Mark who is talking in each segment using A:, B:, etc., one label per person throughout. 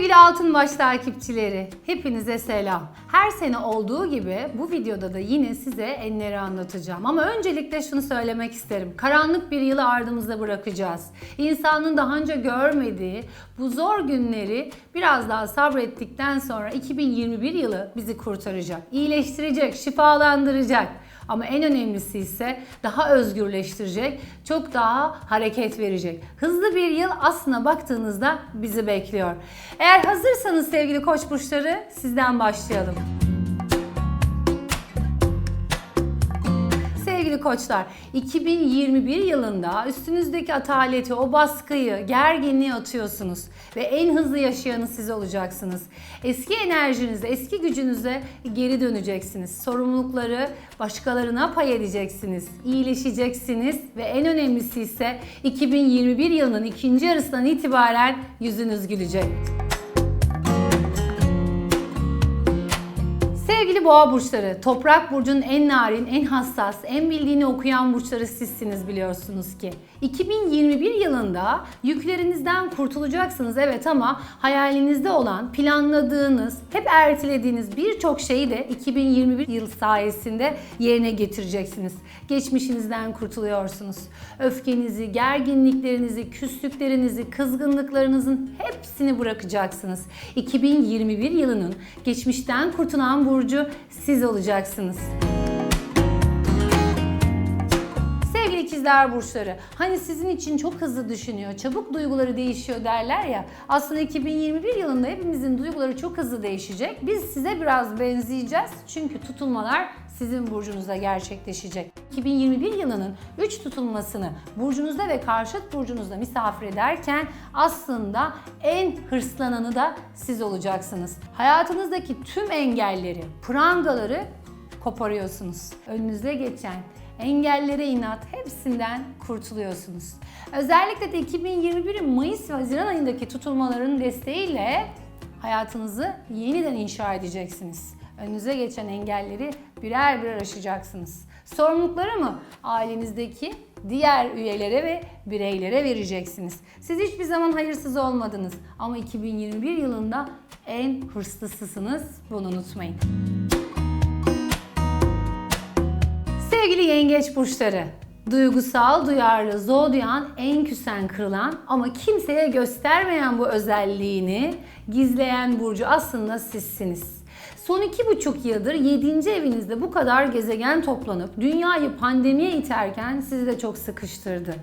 A: Sevgili Altın Baş takipçileri, hepinize selam. Her sene olduğu gibi bu videoda da yine size enleri anlatacağım. Ama öncelikle şunu söylemek isterim. Karanlık bir yılı ardımızda bırakacağız. İnsanın daha önce görmediği bu zor günleri biraz daha sabrettikten sonra 2021 yılı bizi kurtaracak, iyileştirecek, şifalandıracak. Ama en önemlisi ise daha özgürleştirecek, çok daha hareket verecek. Hızlı bir yıl aslına baktığınızda bizi bekliyor. Eğer hazırsanız sevgili koç burçları sizden başlayalım. Sevgili koçlar, 2021 yılında üstünüzdeki ataleti, o baskıyı, gerginliği atıyorsunuz ve en hızlı yaşayanı siz olacaksınız. Eski enerjinize, eski gücünüze geri döneceksiniz. Sorumlulukları başkalarına pay edeceksiniz. İyileşeceksiniz ve en önemlisi ise 2021 yılının ikinci yarısından itibaren yüzünüz gülecek. Sevgili boğa burçları, toprak burcunun en narin, en hassas, en bildiğini okuyan burçları sizsiniz biliyorsunuz ki. 2021 yılında yüklerinizden kurtulacaksınız evet ama hayalinizde olan, planladığınız, hep ertelediğiniz birçok şeyi de 2021 yıl sayesinde yerine getireceksiniz. Geçmişinizden kurtuluyorsunuz. Öfkenizi, gerginliklerinizi, küslüklerinizi, kızgınlıklarınızın hepsini bırakacaksınız. 2021 yılının geçmişten kurtulan burcu siz olacaksınız. İkizler burçları, hani sizin için çok hızlı düşünüyor, çabuk duyguları değişiyor derler ya. Aslında 2021 yılında hepimizin duyguları çok hızlı değişecek. Biz size biraz benzeyeceğiz çünkü tutulmalar sizin burcunuzda gerçekleşecek. 2021 yılının 3 tutulmasını burcunuzda ve karşıt burcunuzda misafir ederken aslında en hırslananı da siz olacaksınız. Hayatınızdaki tüm engelleri, prangaları koparıyorsunuz. Önünüze geçen engellere inat hepsinden kurtuluyorsunuz. Özellikle de 2021'in Mayıs ve Haziran ayındaki tutulmaların desteğiyle hayatınızı yeniden inşa edeceksiniz. Önünüze geçen engelleri birer birer aşacaksınız. Sorumlulukları mı ailenizdeki diğer üyelere ve bireylere vereceksiniz. Siz hiçbir zaman hayırsız olmadınız ama 2021 yılında en hırslısısınız. Bunu unutmayın. Sevgili yengeç burçları, duygusal, duyarlı, zodyan, en küsen kırılan ama kimseye göstermeyen bu özelliğini gizleyen burcu aslında sizsiniz. Son iki buçuk yıldır 7. evinizde bu kadar gezegen toplanıp dünyayı pandemiye iterken sizi de çok sıkıştırdı.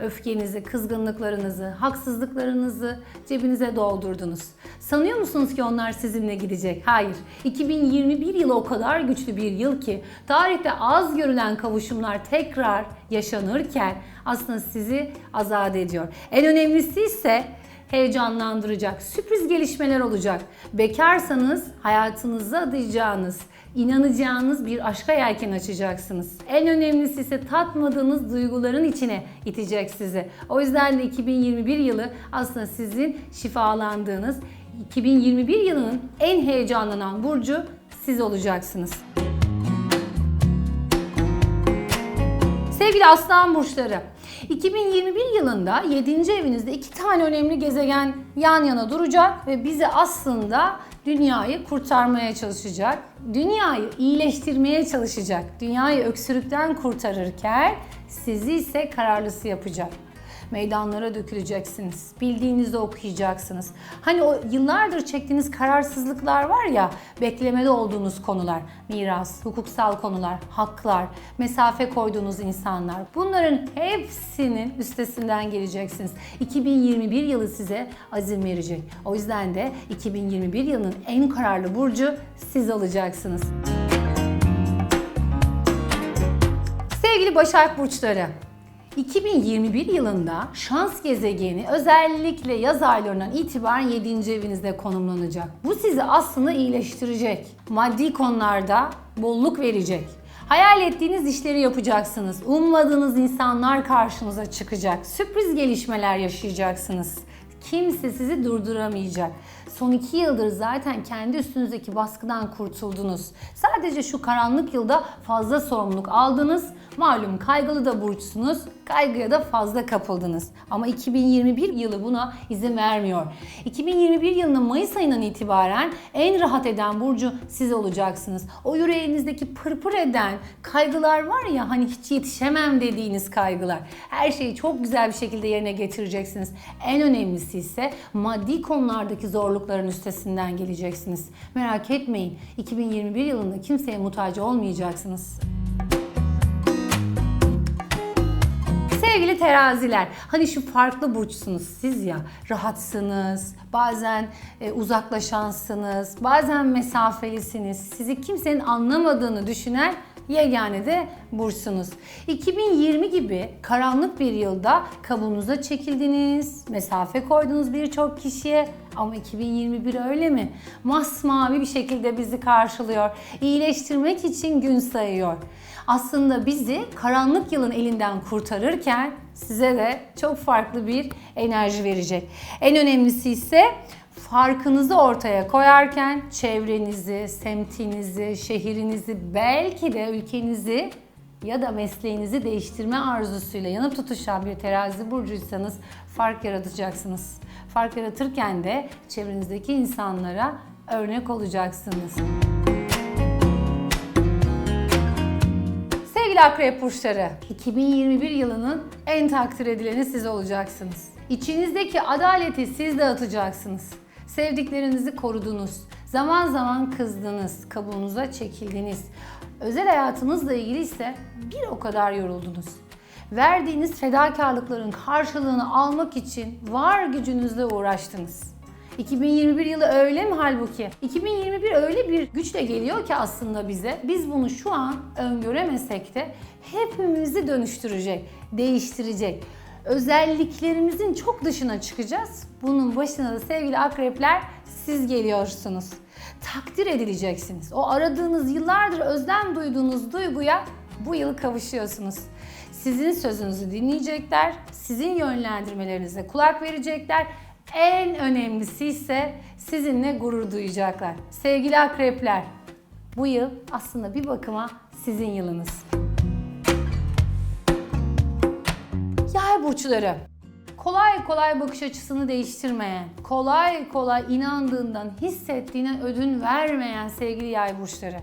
A: Öfkenizi, kızgınlıklarınızı, haksızlıklarınızı cebinize doldurdunuz. Sanıyor musunuz ki onlar sizinle gidecek? Hayır. 2021 yılı o kadar güçlü bir yıl ki tarihte az görülen kavuşumlar tekrar yaşanırken aslında sizi azat ediyor. En önemlisi ise heyecanlandıracak, sürpriz gelişmeler olacak. Bekarsanız hayatınızı adayacağınız, inanacağınız bir aşka yelken açacaksınız. En önemlisi ise tatmadığınız duyguların içine itecek sizi. O yüzden de 2021 yılı aslında sizin şifalandığınız, 2021 yılının en heyecanlanan burcu siz olacaksınız. Sevgili aslan burçları, 2021 yılında 7. evinizde iki tane önemli gezegen yan yana duracak ve bizi aslında dünyayı kurtarmaya çalışacak. Dünyayı iyileştirmeye çalışacak. Dünyayı öksürükten kurtarırken sizi ise kararlısı yapacak meydanlara döküleceksiniz. Bildiğinizde okuyacaksınız. Hani o yıllardır çektiğiniz kararsızlıklar var ya, beklemede olduğunuz konular, miras, hukuksal konular, haklar, mesafe koyduğunuz insanlar. Bunların hepsinin üstesinden geleceksiniz. 2021 yılı size azim verecek. O yüzden de 2021 yılının en kararlı burcu siz olacaksınız. Sevgili Başak Burçları, 2021 yılında şans gezegeni özellikle yaz aylarından itibaren 7. evinizde konumlanacak. Bu sizi aslında iyileştirecek. Maddi konularda bolluk verecek. Hayal ettiğiniz işleri yapacaksınız. Ummadığınız insanlar karşınıza çıkacak. Sürpriz gelişmeler yaşayacaksınız. Kimse sizi durduramayacak. Son iki yıldır zaten kendi üstünüzdeki baskıdan kurtuldunuz. Sadece şu karanlık yılda fazla sorumluluk aldınız. Malum kaygılı da burçsunuz. Kaygıya da fazla kapıldınız. Ama 2021 yılı buna izin vermiyor. 2021 yılının Mayıs ayından itibaren en rahat eden burcu siz olacaksınız. O yüreğinizdeki pırpır eden kaygılar var ya hani hiç yetişemem dediğiniz kaygılar. Her şeyi çok güzel bir şekilde yerine getireceksiniz. En önemlisi ise maddi konulardaki zorlukların üstesinden geleceksiniz. Merak etmeyin 2021 yılında kimseye muhtaç olmayacaksınız. Sevgili teraziler, hani şu farklı burçsunuz siz ya, rahatsınız, bazen e, uzaklaşansınız, bazen mesafelisiniz, sizi kimsenin anlamadığını düşünen yegane de burçsunuz. 2020 gibi karanlık bir yılda kabuğunuza çekildiniz, mesafe koydunuz birçok kişiye ama 2021 öyle mi? Masmavi bir şekilde bizi karşılıyor. İyileştirmek için gün sayıyor. Aslında bizi karanlık yılın elinden kurtarırken size de çok farklı bir enerji verecek. En önemlisi ise farkınızı ortaya koyarken çevrenizi, semtinizi, şehrinizi, belki de ülkenizi ya da mesleğinizi değiştirme arzusuyla yanıp tutuşan bir terazi burcuysanız fark yaratacaksınız. Fark yaratırken de çevrenizdeki insanlara örnek olacaksınız. Sevgili akrep burçları, 2021 yılının en takdir edileni siz olacaksınız. İçinizdeki adaleti siz dağıtacaksınız. Sevdiklerinizi korudunuz. Zaman zaman kızdınız, kabuğunuza çekildiniz. Özel hayatınızla ilgili ise bir o kadar yoruldunuz. Verdiğiniz fedakarlıkların karşılığını almak için var gücünüzle uğraştınız. 2021 yılı öyle mi halbuki? 2021 öyle bir güçle geliyor ki aslında bize. Biz bunu şu an öngöremesek de hepimizi dönüştürecek, değiştirecek. Özelliklerimizin çok dışına çıkacağız. Bunun başına da sevgili akrepler siz geliyorsunuz. Takdir edileceksiniz. O aradığınız yıllardır özlem duyduğunuz duyguya bu yıl kavuşuyorsunuz. Sizin sözünüzü dinleyecekler, sizin yönlendirmelerinize kulak verecekler en önemlisi ise sizinle gurur duyacaklar. Sevgili akrepler, bu yıl aslında bir bakıma sizin yılınız. Yay burçları. Kolay kolay bakış açısını değiştirmeyen, kolay kolay inandığından, hissettiğine ödün vermeyen sevgili yay burçları.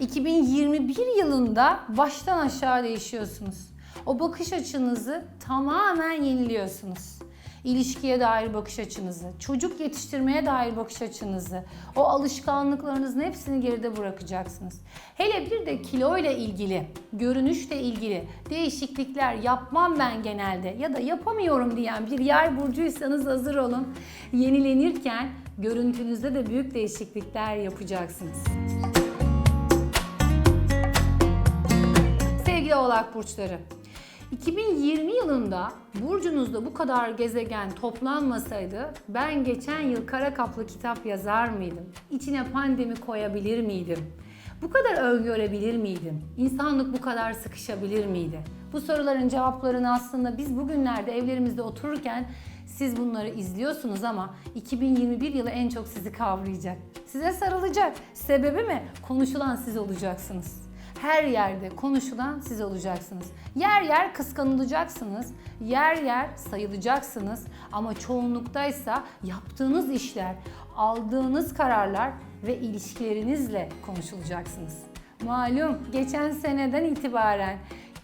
A: 2021 yılında baştan aşağı değişiyorsunuz. O bakış açınızı tamamen yeniliyorsunuz ilişkiye dair bakış açınızı, çocuk yetiştirmeye dair bakış açınızı, o alışkanlıklarınızın hepsini geride bırakacaksınız. Hele bir de kilo ile ilgili, görünüşle ilgili değişiklikler yapmam ben genelde ya da yapamıyorum diyen bir yay burcuysanız hazır olun. Yenilenirken görüntünüzde de büyük değişiklikler yapacaksınız. Sevgili Oğlak burçları, 2020 yılında burcunuzda bu kadar gezegen toplanmasaydı ben geçen yıl kara kaplı kitap yazar mıydım? İçine pandemi koyabilir miydim? Bu kadar öngörebilir miydim? İnsanlık bu kadar sıkışabilir miydi? Bu soruların cevaplarını aslında biz bugünlerde evlerimizde otururken siz bunları izliyorsunuz ama 2021 yılı en çok sizi kavrayacak. Size sarılacak. Sebebi mi? Konuşulan siz olacaksınız her yerde konuşulan siz olacaksınız. Yer yer kıskanılacaksınız, yer yer sayılacaksınız ama çoğunluktaysa yaptığınız işler, aldığınız kararlar ve ilişkilerinizle konuşulacaksınız. Malum geçen seneden itibaren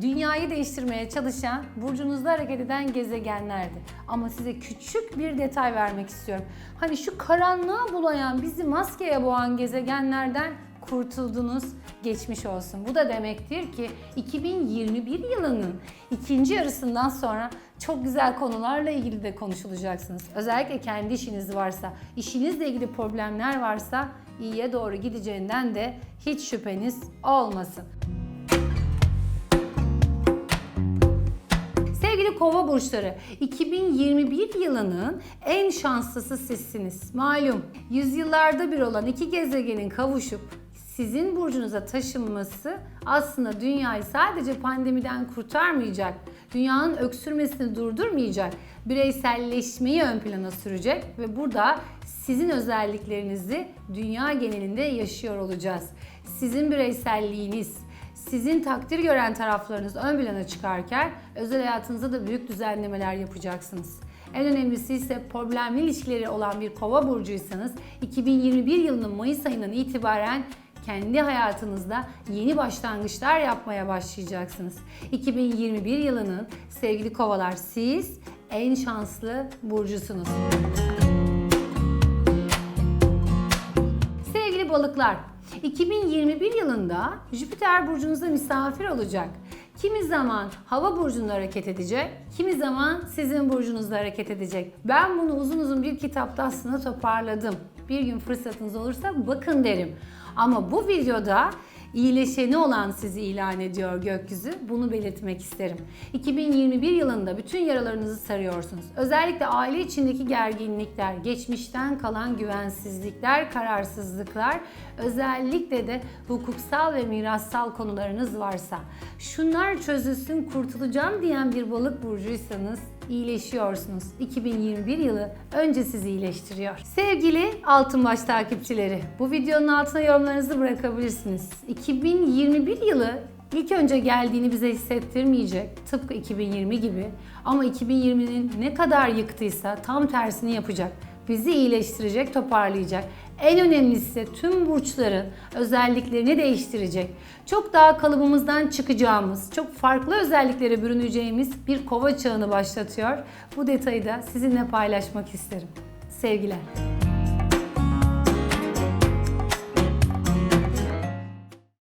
A: dünyayı değiştirmeye çalışan, burcunuzda hareket eden gezegenlerdi. Ama size küçük bir detay vermek istiyorum. Hani şu karanlığa bulayan, bizi maskeye boğan gezegenlerden kurtuldunuz, geçmiş olsun. Bu da demektir ki 2021 yılının ikinci yarısından sonra çok güzel konularla ilgili de konuşulacaksınız. Özellikle kendi işiniz varsa, işinizle ilgili problemler varsa iyiye doğru gideceğinden de hiç şüpheniz olmasın. Sevgili kova burçları, 2021 yılının en şanslısı sizsiniz. Malum, yüzyıllarda bir olan iki gezegenin kavuşup sizin burcunuza taşınması aslında dünyayı sadece pandemiden kurtarmayacak, dünyanın öksürmesini durdurmayacak, bireyselleşmeyi ön plana sürecek ve burada sizin özelliklerinizi dünya genelinde yaşıyor olacağız. Sizin bireyselliğiniz, sizin takdir gören taraflarınız ön plana çıkarken özel hayatınızda da büyük düzenlemeler yapacaksınız. En önemlisi ise problemli ilişkileri olan bir kova burcuysanız 2021 yılının Mayıs ayından itibaren kendi hayatınızda yeni başlangıçlar yapmaya başlayacaksınız. 2021 yılının sevgili kovalar siz en şanslı burcusunuz. Sevgili balıklar, 2021 yılında Jüpiter burcunuzda misafir olacak. Kimi zaman hava burcunda hareket edecek, kimi zaman sizin burcunuzda hareket edecek. Ben bunu uzun uzun bir kitapta aslında toparladım. Bir gün fırsatınız olursa bakın derim. Ama bu videoda iyileşeni olan sizi ilan ediyor gökyüzü. Bunu belirtmek isterim. 2021 yılında bütün yaralarınızı sarıyorsunuz. Özellikle aile içindeki gerginlikler, geçmişten kalan güvensizlikler, kararsızlıklar, özellikle de hukuksal ve mirassal konularınız varsa, şunlar çözülsün kurtulacağım diyen bir balık burcuysanız iyileşiyorsunuz. 2021 yılı önce sizi iyileştiriyor. Sevgili Altın Baş takipçileri, bu videonun altına yorumlarınızı bırakabilirsiniz. 2021 yılı ilk önce geldiğini bize hissettirmeyecek. Tıpkı 2020 gibi. Ama 2020'nin ne kadar yıktıysa tam tersini yapacak. Bizi iyileştirecek, toparlayacak. En önemlisi tüm burçların özelliklerini değiştirecek. Çok daha kalıbımızdan çıkacağımız, çok farklı özelliklere bürüneceğimiz bir kova çağını başlatıyor. Bu detayı da sizinle paylaşmak isterim. Sevgiler.